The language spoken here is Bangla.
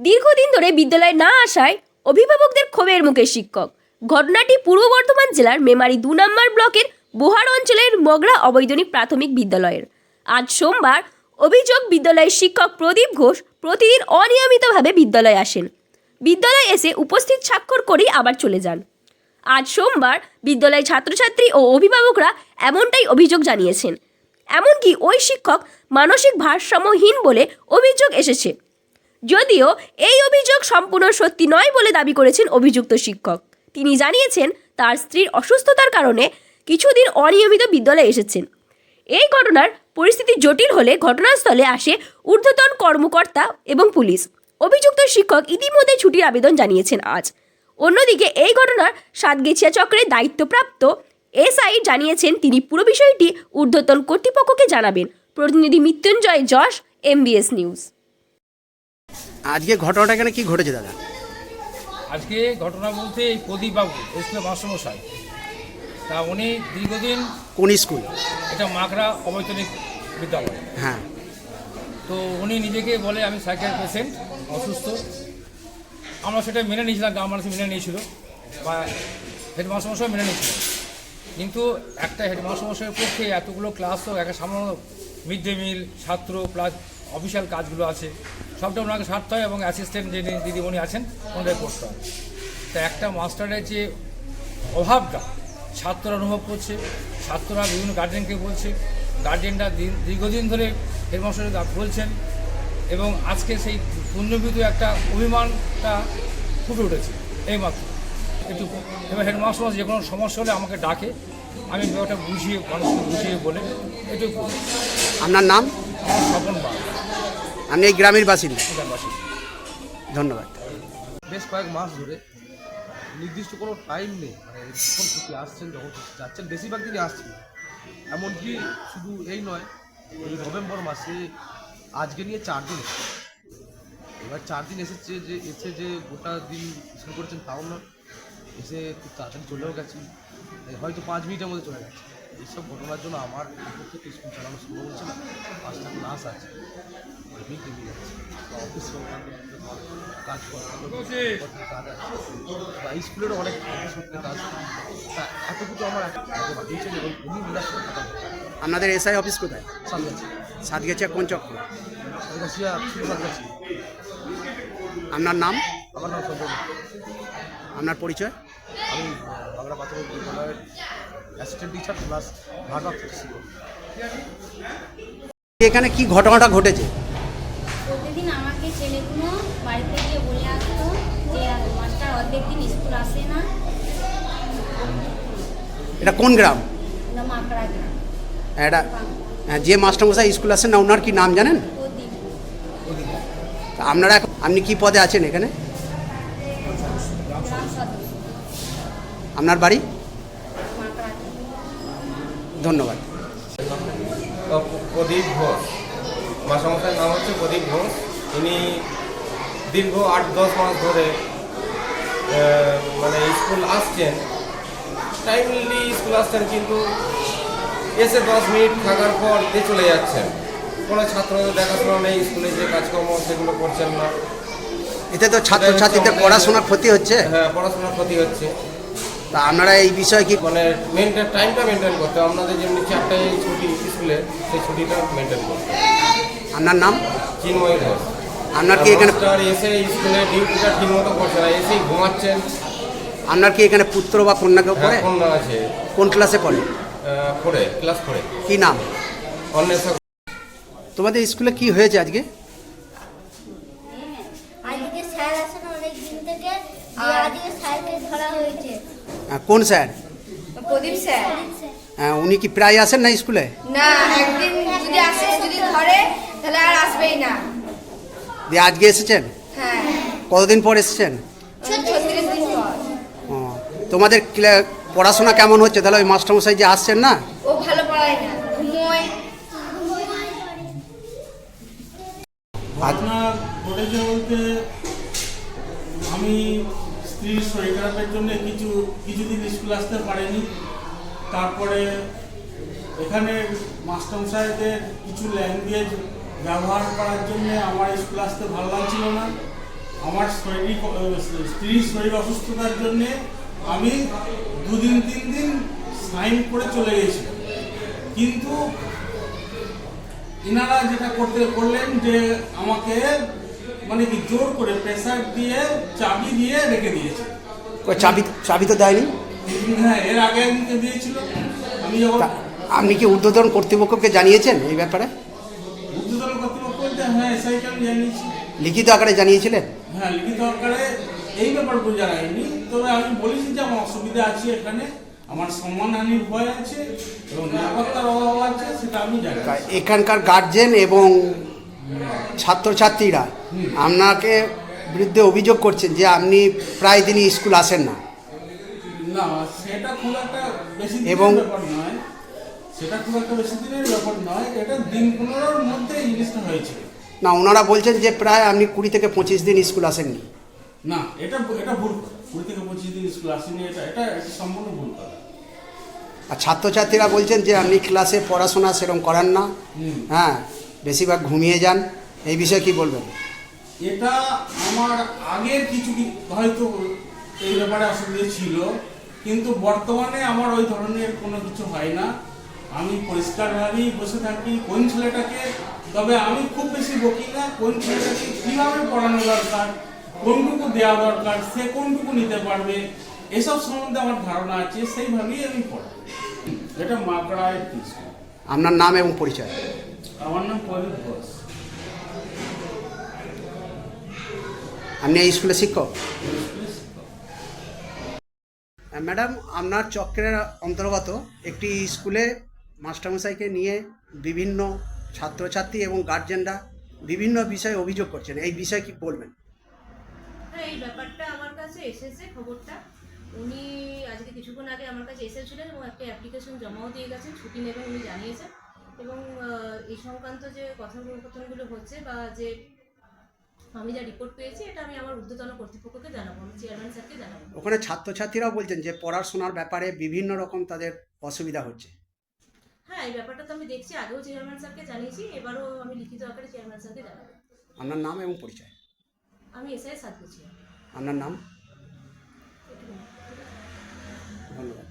দীর্ঘদিন ধরে বিদ্যালয়ে না আসায় অভিভাবকদের ক্ষোভের মুখে শিক্ষক। ঘটনাটি পূর্ব বর্ধমান জেলার মেমারি দু নম্বর ব্লকের বোহার অঞ্চলের মগরা অবৈতনিক প্রাথমিক বিদ্যালয়ের। আজ সোমবার অভিযোগ বিদ্যালয়ের শিক্ষক প্রদীপ ঘোষ প্রতিদিন অনিয়মিতভাবে বিদ্যালয়ে আসেন। বিদ্যালয়ে এসে উপস্থিত স্বাক্ষর করেই আবার চলে যান। আজ সোমবার বিদ্যালয়ের ছাত্রছাত্রী ও অভিভাবকরা এমনটাই অভিযোগ জানিয়েছেন। এমনকি ওই শিক্ষক মানসিক ভারসাম্যহীন বলে অভিযোগ এসেছে। যদিও এই অভিযোগ সম্পূর্ণ সত্যি নয় বলে দাবি করেছেন অভিযুক্ত শিক্ষক। তিনি জানিয়েছেন, তার স্ত্রীর অসুস্থতার কারণে কিছুদিন অনিয়মিত বিদ্যালয়ে এসেছেন। এই ঘটনার পরিস্থিতি জটিল হলে ঘটনাস্থলে আসে ঊর্ধ্বতন কর্মকর্তা এবং পুলিশ। অভিযুক্ত শিক্ষক ইতিমধ্যে ছুটির আবেদন জানিয়েছেন আজ। অন্যদিকে এই ঘটনার সাতগেছিয়া চক্রের দায়িত্বপ্রাপ্ত এসআই জানিয়েছেন, তিনি পুরো বিষয়টি ঊর্ধ্বতন কর্তৃপক্ষকে জানাবেন। প্রতিনিধি মৃত্যুঞ্জয় যশ এমবিএস নিউজ আজকে ঘটনাটা এখানে কি ঘটেছে দাদা? আজকে ঘটনা বলতে এই প্রদীপবাবু স্কুলের মাস্টারমশাই তা উনি দীর্ঘদিন কোন স্কুল? এটা মাকড়া অবৈতনিক বিদ্যালয়। হ্যাঁ। তো উনি নিজেকে বলে আমি সাইকেল পেশেন্ট অসুস্থ। আমরা সেটা মেনে নিয়েছিলাম গ্রাম মানুষ মেনে নিয়েছিল বা হেডমাস্টারমশাই মেনে নিয়েছিল। কিন্তু একটা হেডমাস্টারমশাইয়ের পক্ষে এতগুলো ক্লাস তো একটা সামান্য মিড ডে মিল ছাত্র প্লাস অফিসিয়াল কাজগুলো আছে। সবটা ওনাকে সারতে হয় এবং অ্যাসিস্ট্যান্ট যে দিদিমণি আছেন ওনাদের করতে হয়। তা একটা মাস্টারের যে অভাবটা ছাত্ররা অনুভব করছে ছাত্ররা বিভিন্ন গার্জেনকে বলছে গার্জেনরা দিন- দীর্ঘদিন ধরে হেডমাস্টারের বলছেন এবং আজকে সেই পুণ্যবিত একটা অভিমানটা ফুটে উঠেছে এইমাত্র। একটু এবার হেডমাস্টার যে কোনো সমস্যা হলে আমাকে ডাকে আমি ব্যাপারটা বুঝিয়ে মানুষকে বুঝিয়ে বলে একটু আপনার নাম? আমার স্বপন বা আপনি এই গ্রামের বাসিন্দা। ধন্যবাদ। বেশ কয়েক মাস ধরে নির্দিষ্ট কোনো টাইম নেই মানে আসছেন, যখন যাচ্ছেন, বেশিরভাগ দিনই আসছেন। এমনকি শুধু এই নয়, এই নভেম্বর মাসে আজকে নিয়ে চার দিন এবার চার দিন এসেছে যে, এসে যে গোটা দিন স্কুল করেছেন, তাও না এসে খুব তাড়াতাড়ি চলেও গেছি এই হয়তো পাঁচ মিনিটের মধ্যে চলে গেছে এইসব ঘটনার জন্য আমার স্কুল চালানো সম্ভব হচ্ছে না। পাঁচটা ক্লাস আছে। আমি যাচ্ছি। অফিস কাজ স্কুলেরও অনেক কাজ এত কিছু আমার বাড়িয়েছেন এবং বলেন আপনাদের এসআই অফিস কোথায়? আছে সাতগেছিয়া কোন চক্র? সাতগাছিয়া সাতগাছি আপনার নাম? আমার নাম সঞ্জয় আপনার পরিচয়? আমি বাংলা প্রাথমিক বিদ্যালয়ের অ্যাসিস্ট্যান্ট টিচার প্লাস ভারপ্রাপ্ত শিক্ষক এখানে কি ঘটনাটা ঘটেছে? প্রতিদিন আমাকে ছেলেগুলো বাড়িতে গিয়ে বলে আসতো যে মাস্টার অর্ধেক দিন স্কুল আসে না। এটা কোন গ্রাম? মাকড়া গ্রাম। এটা হ্যাঁ, যে মাস্টারমশাই স্কুল আসেন না ওনার কি নাম জানেন? তা আপনারা এখন- আপনি কি পদে আছেন এখানে? আপনার বাড়ি? ধন্যবাদ। প্রদীপ ঘোষ। মাসামশাইয়ের নাম হচ্ছে প্রদীপ ঘোষ। ইনি দীর্ঘ আট দশ মাস ধরে মানে স্কুল আসছেন। টাইমলি স্কুল আসছেন কিন্তু এসে দশ মিনিট থাকার পর দিয়ে চলে যাচ্ছেন। কোনো ছাত্রদের দেখাশোনা নেই স্কুলে যে কাজকর্ম সেগুলো করছেন না। এতে তো ছাত্রছাত্রীদের পড়াশোনার ক্ষতি হচ্ছে? হ্যাঁ পড়াশোনার ক্ষতি হচ্ছে। তা আপনারা এই বিষয়ে কি মানে মেনটেন টাইমটা মেনটেন করতে হবে। আপনাদের যেমনি চারটায় ছুটি স্কুলে সেই ছুটিটা মেনটেন করতে আপনার নাম? চিন্ময় ঘোষ। আপনার কি এখানে এসে স্কুলে ডিউটিটা ঠিক মতো করছে না এসেই ঘুমাচ্ছেন। আপনার কি এখানে পুত্র বা কন্যা কেউ পড়ে? হ্যাঁ কন্যা আছে। কোন ক্লাসে পড়ে? পড়ে ক্লাস পড়ে। কি নাম? অন্বেষা তোমাদের স্কুলে কি হয়েছে আজকে? আজকে স্যার আসেন অনেক দিন থেকে আজকে স্যারকে ধরা হয়েছে। কোন স্যার? প্রদীপ স্যার। আহ, উনি কি প্রায় আসেন না স্কুলে? না একদিন যদি আসে যদি ধরে তাহলে আর আসবেই না। দিয়ে আজকে এসেছেন? হ্যাঁ। কতদিন পর এসেছেন? ছত্রিশ দিন পর। ও, তোমাদের ক্লা- পড়াশোনা কেমন হচ্ছে? তাহলে ওই মাস্টারমশাই যে আসছেন না? ও ভালো পড়ায় না। ঘুমোয়। ঘটনা ঘটেছে বলতে আমি স্ত্রীর শরীর খারাপের জন্য কিছু কিছুদিন স্কুল আসতে পারেনি। তারপরে এখানে মাস্টারমশাইদের কিছু ল্যাঙ্গুয়েজ ব্যবহার করার জন্য আমার স্কুল আসতে ভালো লাগছিল না। আমার শরীর স্ত্রীর শরীর অসুস্থতার জন্যে আমি দুদিন, তিন দিন সাইন করে চলে গেছিলাম কিন্তু ইনারা যেটা করতে, করলেন যে আমাকে মানে কি জোর করে প্রেসার দিয়ে চাবি দিয়ে রেখে দিয়েছে। কই চাবি চাবি তো দেয়নি? হ্যাঁ এর আগে একদিনকে দিয়েছিল। আমি যখন আপনি কি ঊর্ধ্বতন কর্তৃপক্ষকে জানিয়েছেন এই ব্যাপারে? উদ্বোধন কর্তৃপক্ষ বলতে হ্যাঁ এসআইকে আমি জানিয়েছি? লিখিত আকারে জানিয়েছিলেন? হ্যাঁ লিখিত আকারে এই ব্যাপারগুলো জানাইনি তবে আমি বলেছি যে আমার অসুবিধা আছে এখানে। আমার সম্মানহানির ভয় আছে এবং নিরাপত্তার অভাব আছে সেটা আমি জানি। এখানকার গার্জেন এবং ছাত্রছাত্রীরা আপনাকে বিরুদ্ধে অভিযোগ করছেন যে আপনি প্রায় দিনই স্কুল আসেন না। এবং- সেটা খুব একটা বেশি দিনের ব্যাপার নয় এটা দিন পনেরোর মধ্যে এই জিনিসটা হয়েছে। না ওনারা বলছেন যে প্রায় আপনি কুড়ি থেকে পঁচিশ দিন স্কুল আসেননি। না এটা এটা ভুল কুড়ি থেকে পঁচিশ দিন স্কুল আসেনি এটা এটা এটা সম্পূর্ণ ভুল কথা। আর ছাত্রছাত্রীরা বলছেন যে আপনি ক্লাসে পড়াশোনা সেরকম করান না। হ্যাঁ বেশিরভাগ ঘুমিয়ে যান। এই বিষয়ে কি বলবেন? এটা আমার আগের কিছু হয়তো এই ব্যাপারে অসুবিধা ছিল কিন্তু বর্তমানে আমার ওই ধরনের কোনো কিছু হয় না। আমি পরিষ্কারভাবেই বসে থাকি কোন ছেলেটাকে তবে আমি খুব বেশি বকি না কোন ছেলেটাকে কীভাবে পড়ানো দরকার কোনটুকু দেওয়া দরকার সে কোনটুকু নিতে পারবে এসব সম্বন্ধে আমার ধারণা আছে সেইভাবেই আমি পড়াই। এটা মাকড়ায় আপনার নাম এবং পরিচয়? আমার নাম প্রদীপ ঘোষ। আপনি এই স্কুলে শিক্ষক? ম্যাডাম, আপনার চক্রের অন্তর্গত একটি স্কুলে মাস্টারমশাইকে নিয়ে বিভিন্ন ছাত্রছাত্রী এবং গার্জেনরা বিভিন্ন বিষয়ে অভিযোগ করছেন। এই বিষয়ে কি বলবেন? হ্যাঁ এই ব্যাপারটা আমার কাছে এসেছে খবরটা। উনি আজকে কিছুক্ষণ আগে আমার কাছে এসেছিলেন এবং একটা অ্যাপ্লিকেশন জমাও দিয়ে গেছেন, ছুটি নেবেন উনি জানিয়েছেন। এবং এই সংক্রান্ত যে কথোপকথনগুলো হচ্ছে বা যে আমি যা রিপোর্ট পেয়েছি এটা আমি আমার ঊর্ধ্বতন কর্তৃপক্ষকে জানাব চেয়ারম্যান স্যারকে জানাব। ওখানে ছাত্রছাত্রীরাও বলছেন যে পড়াশোনার ব্যাপারে বিভিন্ন রকম তাদের অসুবিধা হচ্ছে। হ্যাঁ এই ব্যাপারটা তো আমি দেখছি আগেও চেয়ারম্যান স্যারকে জানিয়েছি এবারও আমি লিখিত আকারে চেয়ারম্যান স্যারকে জানাব। আপনার নাম এবং পরিচয়? আমি এসআই সাত আপনার নাম? ধন্যবাদ।